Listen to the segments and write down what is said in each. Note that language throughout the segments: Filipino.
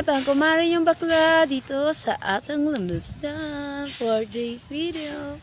live ang kumarin yung bakla dito sa atang lamusdan for this video.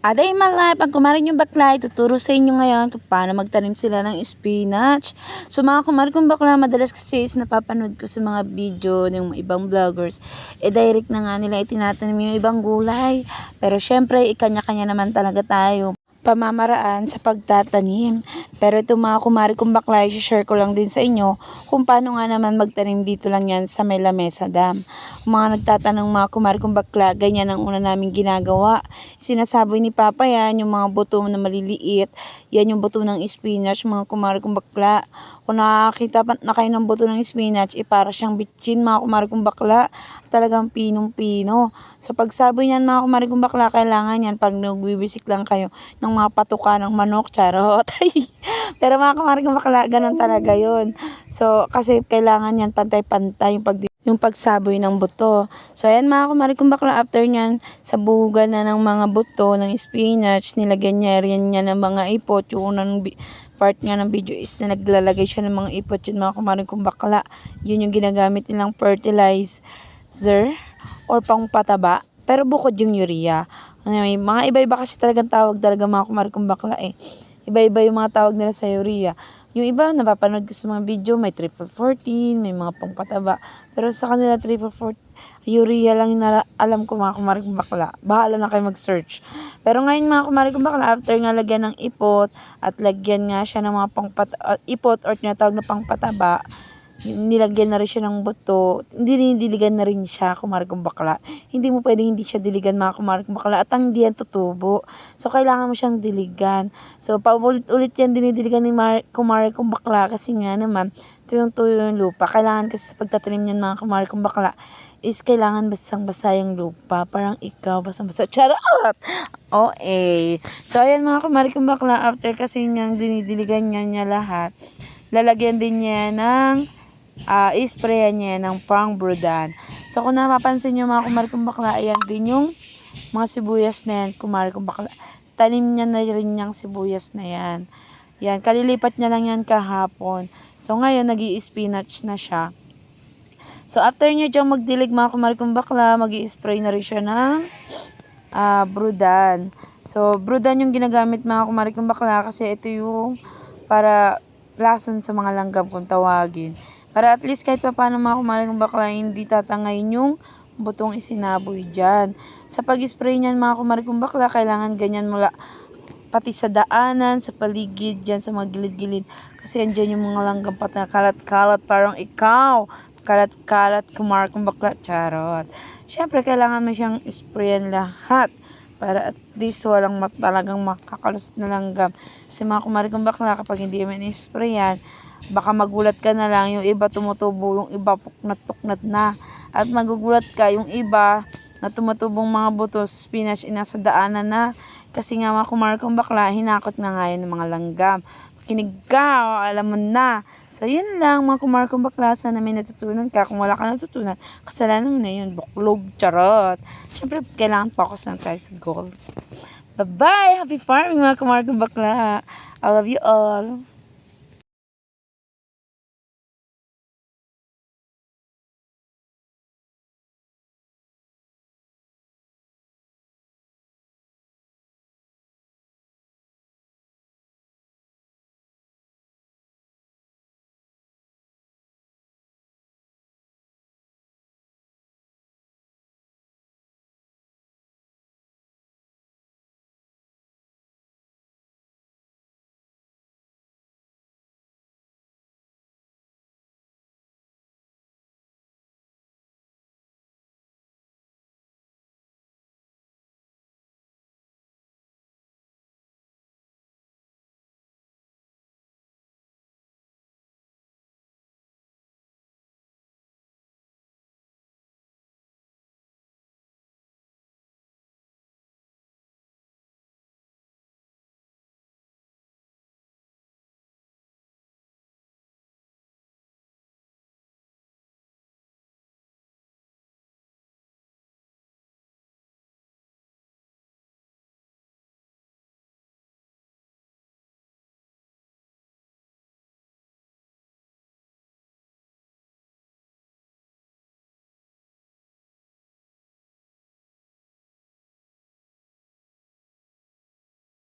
Aday my life, ang kumarin yung bakla, ituturo sa inyo ngayon kung paano magtanim sila ng spinach. So mga kumarin kong bakla, madalas kasi is napapanood ko sa mga video ng ibang vloggers, e direct na nga nila itinatanim yung ibang gulay. Pero syempre, ikanya-kanya naman talaga tayo pamamaraan sa pagtatanim. Pero ito mga kumari kong bakla, share ko lang din sa inyo kung paano nga naman magtanim dito lang yan sa may lamesa dam. Mga nagtatanong mga kumari kong bakla, ganyan ang una namin ginagawa. Sinasabi ni Papa yan, yung mga buto na maliliit, yan yung buto ng spinach, mga kumari kong bakla. Kung nakakita pa na kayo ng buto ng spinach, eh para siyang bitchin mga kumari kong bakla. Talagang pinong-pino. So pagsabi niyan mga kumari kong bakla, kailangan yan pag nagbibisik lang kayo ng mga patuka ng manok, charot. Pero mga kong bakla, ganun talaga yon So kasi kailangan yan pantay-pantay yung pag yung pagsaboy ng buto. So, ayan mga kong bakla, after nyan, sa buhugan na ng mga buto, ng spinach, nilagyan niya rin niya ng mga ipot. Yung unang part nga ng video is na naglalagay siya ng mga ipot yun mga kumari kong bakla. Yun yung ginagamit nilang fertilizer or pang pataba. Pero bukod yung urea. May mga iba-iba kasi talagang tawag talaga mga kumari kong bakla eh. Iba-iba yung mga tawag nila sa urea. Yung iba, napapanood ko sa mga video, may 3 for 14, may mga pangpataba. Pero sa kanila, 3 for 14, urea lang yung alam ko mga kumari kong bakla. Bahala na kayo mag-search. Pero ngayon mga kumari kong bakla, after nga lagyan ng ipot, at lagyan nga siya ng mga pangpat uh, ipot or tinatawag na pangpataba, nilagyan na rin siya ng buto, hindi diligan na rin siya, kumari kong bakla. Hindi mo pwedeng hindi siya diligan mga kumari kong bakla at ang hindi yan tutubo. So, kailangan mo siyang diligan. So, paulit-ulit yan dinidiligan ni Mar kumari kong bakla kasi nga naman, tuyong-tuyo yung lupa. Kailangan kasi sa pagtatanim niyan mga kumari kong bakla is kailangan basang-basa yung lupa. Parang ikaw, basang-basa. Charot! OA. So, ayan mga kumari kong bakla, after kasi niyang dinidiligan niya niya lahat, lalagyan din niya ng uh, isprayan niya ng pang brudan. So, kung napapansin nyo mga kumari kong bakla, ayan din yung mga sibuyas na yan, kumari kong bakla. Tanim niya na rin yung sibuyas na yan. Yan, kalilipat niya lang yan kahapon. So, ngayon, nag spinach na siya. So, after niya dyan magdilig mga kumari kong bakla, mag spray na rin siya ng uh, brudan. So, brudan yung ginagamit mga kumari kong bakla kasi ito yung para lason sa mga langgam kung tawagin. Para at least kahit pa paano mga kumaring bakla, hindi tatangayin yung butong isinaboy dyan. Sa pag-spray niyan mga kumaring bakla, kailangan ganyan mula pati sa daanan, sa paligid, dyan sa mga gilid-gilid. Kasi andyan yung mga langgam pati na kalat-kalat, parang ikaw. Kalat-kalat, kumaring bakla, charot. Siyempre, kailangan mo siyang sprayan lahat para at least walang mat talagang makakalusot na langgam. Kasi mga kumaring bakla, kapag hindi mo in-sprayan, baka magulat ka na lang yung iba tumutubo yung iba puknat-puknat na. At magugulat ka yung iba na tumutubong mga buto sa spinach inasa daanan na. Kasi nga mga kumarkong bakla hinakot na nga yun ng mga langgam. Kinig ka alam mo na. So yun lang mga kumarkong bakla. Sana may natutunan ka. Kung wala ka natutunan kasalanan mo na yun. Buklog charot. Syempre kailangan focus lang tayo sa goal. Bye bye happy farming mga kumarkong bakla. I love you all